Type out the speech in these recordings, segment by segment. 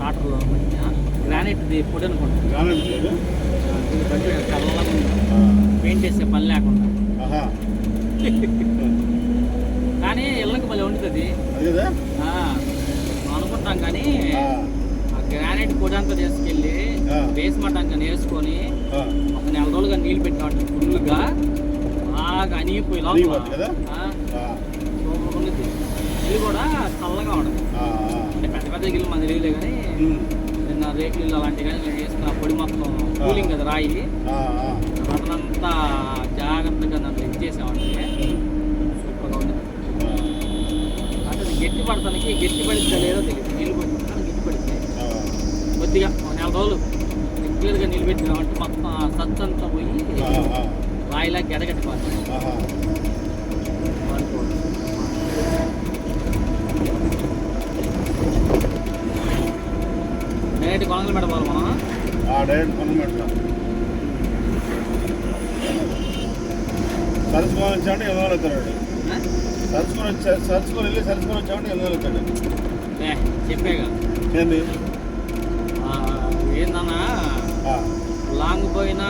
టాటర్లో granite పొడి అనుకుంటా granite లేదు ఇది బండి చల్లగా పెయింట్ వేసే పని లేకుండా. కానీ ఇళ్ళకి భలే ఉంటుంది. అనుకుంటాం కానీ గ్రానైట్ పొడి అంతా తీసుకెళ్ళి. బేస్మెంట్ అంతా వేసుకొని. ఒక నెల రోజులుగా నీళ్ళు పెట్టినట్టు ఫుల్గా బాగా అనిగిపోయి లోపల. ఇల్లు కూడా చల్లగా ఉండదు ఇల్లు మన తెలియలే కానీ. నిన్న ఇల్లు అలాంటివి కానీ నేను వేసుకున్న పొడి మొత్తం కూలింగ్ కదా రాయి. అదంతా జాగ్రత్తగా నన్ను ఇది చేసామంటే సూపర్గా ఉంటుంది అంటే అది గట్టి పడతానికి గట్టి పడితే లేదో తెలియదు. నీళ్ళు పడుతుంది గట్టి పడితే. కొద్దిగా ఒక నెల రోజులు రెగ్యులర్గా నిలబెట్టినామంటే మొత్తం ఆ సత్తు అంతా పోయి. రాయిలా గెడగట్టి పడుతుంది కొనగలు పెడవాలి మనం సరస్కొని వచ్చామంటే ఎనిమిది వందలు ఎత్తాడు ఆ? సరస్కొని వచ్చా సరస్కొని వెళ్ళి సరస్కొని వచ్చామంటే ఎనిమిది వందలు ఏ, చెప్పేగా. ఏంది? ఏందన్నా? లాంగ్ పోయినా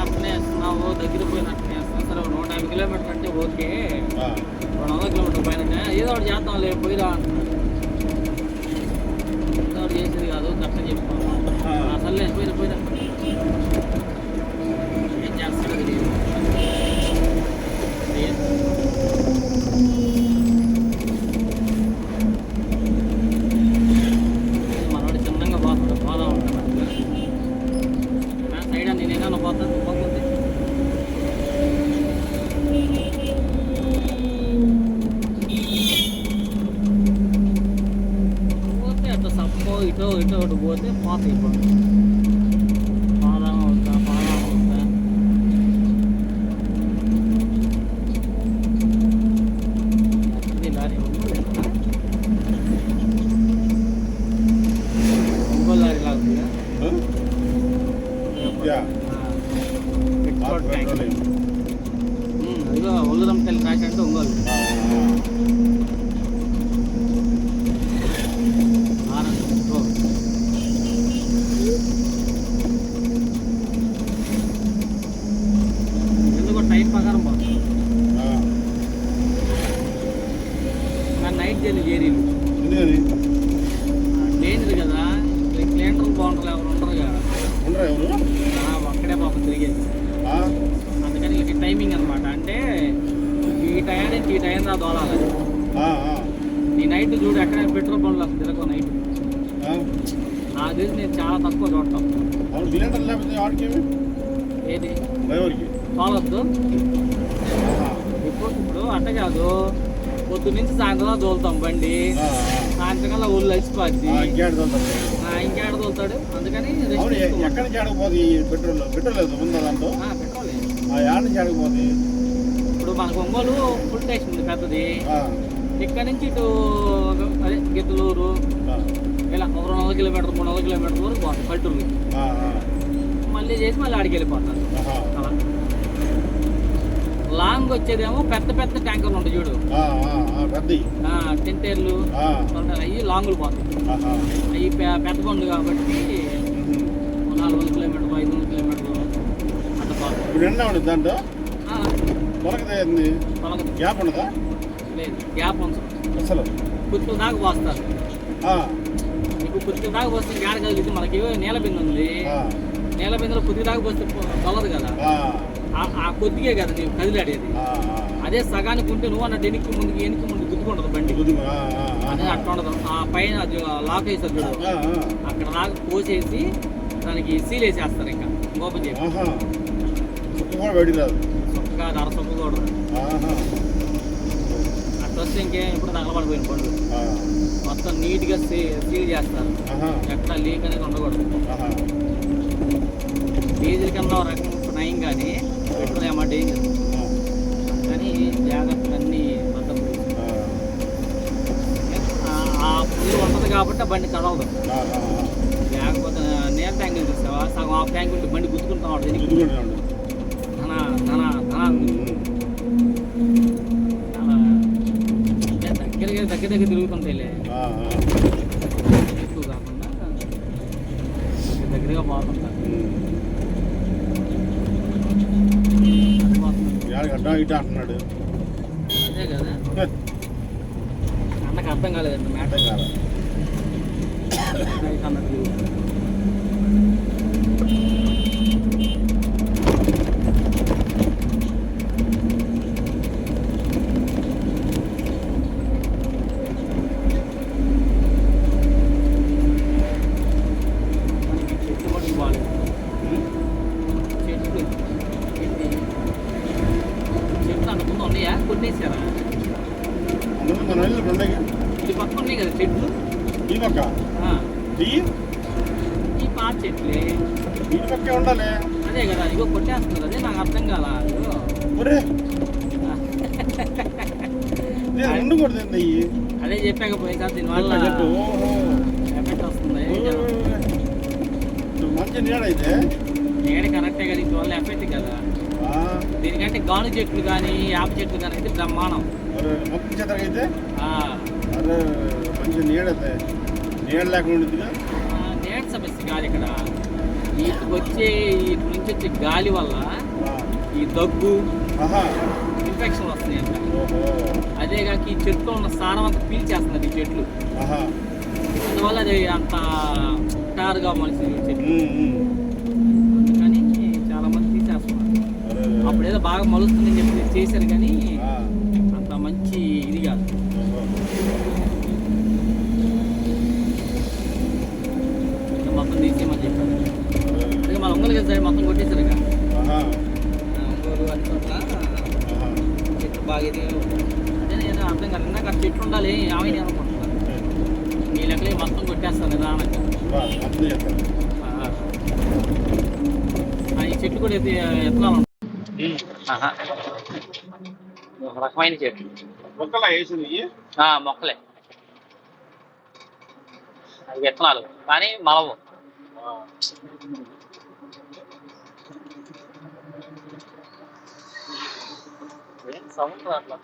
అట్నే వేస్తున్నావు దగ్గర పోయినా అట్నే వేస్తున్నావు. సరే నూట యాభై కిలోమీటర్ అంటే ఓకే. రెండు వందల కిలోమీటర్ పైన ఏదో ఒకటి చేద్దాం లే పోయిరా ఒకటి చేసేది కాదు కష్టం చెప్పుకోవాలి. అసలు పోయినా పోయినా ఏం చేస్తాడో తెలియదు ఏం? మనోడు చిన్నంగా పోతాడు పోదా ఉంటాడు నా సైడ్ నేనేనా పోతాను పోతుంది పోతే అట్లా సప్పో ఇటో ఇటో ఒకటి పోతే పోతాయి ఇప్పుడు పాదాం అవుతా పాదాం అవుతా ఎక్కడిది లారీ ఒంగోలు ఎక్కడ? ఒంగోలు లారీ లాగుతుందా ఆ? యా. Petrol tank petroleum. ఉమ్, అదిగో ఒళ్ళుదం తల్లి ట్యాంక్ అంటే ఒంగోలు ఆ, ఆర్ఎస్ పెట్రోల్ ఎందుకో టైం ప్రకారం పోతుంది ఆ. కానీ నైట్ చేరీలు ఎందుకని డేంజర్ కదా క్లీనర్ బాగుంటారు ఎవరు ఉండరు కదా. పాపం తిరిగేది? అందుకని టైమింగ్ అనమాట అంటే ఈ టైం నుంచి ఈ టైం రా దోలాలి. ఈ నైట్ చూడు ఎక్కడ పెట్రోల్ బండ్లు అసలు తిరగవు నైట్. ఆ? నాకు తెలిసి నేను చాలా తక్కువ చూడటం. ఏది? డ్రైవర్కి. తోలొద్దు. ఇప్పుడు ఇప్పుడు అట్ట కాదు. పొద్దు నుంచి సాయంత్రం తోలుతాం బండి. సాయంత్రం కల్లా ఊళ్ళో ఆ, ఇంకేడు తోలుతాడు. అందుకని. ఎక్కడి పెట్రోల్? పెట్రోల్ లేదు పెట్రోలే ఇప్పుడు మనకు ఒంగోలు ఫుల్ స్టేషన్ ఉంది పెద్దది. ఇక్కడ నుంచి ఇటు అదే గిద్దలూరు. ఇలా ఒక రెండు వందల కిలోమీటర్ మూడు వందల కిలోమీటర్ వరకు పోతుంది పల్లెటూరుకి. మళ్ళీ చేసి మళ్ళీ ఆడికి వెళ్ళిపోతారు. లాంగ్ వచ్చేదేమో పెద్ద పెద్ద ట్యాంకర్లు ఉంటాయి చూడు. టెంటేర్లు అవి లాంగులు పోతాయి. అవి పెద్ద బండ్లు కాబట్టి నాలుగు వందల కిలోమీటర్లు ఐదు వందల కిలోమీటర్లు అట్లా పోతాయి. ఇప్పుడు దాంట్లో? ఆ, దొరకదే ఏంది? తొలగదు. గ్యాప్ ఉండదా? లేదు గ్యాప్ ఉంచు అసలు. కుత్తుల దాకా పోస్తారు. నీకు కుత్తుల దాకా పోస్తే గాడ కదిలింది మనకి నీల బిందు ఉంది నీల బిందులో కుత్తి దాకా పోస్తే తొలదు కదా. ఆ, కొద్దిగే కదా నీకు కదిలాడేది. అదే సగానికి ఉంటే నువ్వు అన్నట్టు ఎనికి ముందుకి ఎనికి ముందు గుద్దుకుంటుంది బండి. అదే అట్లా ఉండదు. ఆ పైన అది లాక్ వేస్తారు చూడు. అక్కడ దాకా పోసేసి దానికి సీల్ వేసేస్తారు ఇంకా. ఓపెన్ చేసి రాదు. చక్కగా అది అరసొక్క కూడా. అట్లా వస్తే ఇంకేం ఎప్పుడు తగలబడిపోయిన పండ్లు ఆ, మొత్తం నీట్గా సీల్ చేస్తారు. ఎక్కడ లీక్ అనేది ఉండకూడదు. డీజిల్ కన్నా ఒక రకం నయం కానీ డేంజర్ ఆ, కానీ జాగ్రత్తగా అన్నీ భద్రం ఆ. ఆ ఉంటుంది కాబట్టి ఆ బండి కదలదు ఆ, ఆ, ఆ. లేకపోతే నేల ట్యాంకులు చూసావా సగం హాఫ్ ట్యాంక్ ఉంటే బండి గుర్తుకుంటాం ఉండు. ధన ధన ధన. దగ్గర దగ్గర దగ్గర తిరుగుతుంటాయిలే. ఆ, ఆ. ఎక్కువ కాకుండా పోతుంటారు ఇవాళ గడ్డ ఇట అంటున్నాడు. అదే కదా. అన్నకు అర్థం కాలేదండి మ్యాటర్. కాదా ఆ, ఈ? పాత చెట్లే. ఉండాలి. అదే కదా ఇగో కొట్టేస్తున్నారు. అదే నాకు అర్థం కాల ఏంది అయ్యి అదే చెప్పాక పోయిన దీనివల్ల ఎఫెక్ట్ వస్తుంది మంచి నీడ అయితే? నేడ కరెక్టే కదా దీనివల్ల ఎఫెక్ట్ కదా. దీనికంటే గాను చెట్లు కానీ యాప చెట్లు కానీ అయితే బ్రహ్మాండం. చెత్తగా ఆ, అరే మంచి నీడ నీడ లేకుండా ఆ, నేడ సమస్య కాదు ఇక్కడ. వీటికి వచ్చే వీటి నుంచి వచ్చే గాలి వల్ల ఈ దగ్గు ఇన్ఫెక్షన్ వస్తున్నాయి అదే కాక ఈ చెట్లు ఉన్న సారం అంతా పీల్చేస్తున్నది ఈ చెట్లు. అందువల్ల అది అంత టారుగా మనిషి చెట్లు. అందుకని చాలా మంది తీసేస్తున్నారు. అరే అప్పుడు ఏదో బాగా మలుస్తుందని చెప్పి చేశారు కానీ ఆ, అంత మంచి ఇది కాదు ఓహో. ఇంకా మొత్తం తీసేయమని చెప్పారు అరే, అందుకే మన ఒంగోలు సైడ్ మొత్తం కొట్టేశారు ఇక ఆహా ఆ, ఒంగోలు అన్ని చోట్ల ఆహా చెట్లు బాగా ఇది అదే ఏదో కాదు ఇందాక అక్కడ చెట్లు ఉండాలి ఆమె అనుకుంటున్నారు మీ లెక్కలే మొత్తం కొట్టేస్తారు నిదానంగా బా, మొత్తం చేస్తాను ఆ. ఆ, ఈ చెట్లు కూడా ఎత్తి ఎత్తనాలు ఒక రకమైన చెట్లు ఒక్కలా వేసింది మొక్కలే. అవి విత్తనాలు కానీ మలవు. ఆ. సౌండ్ అట్లా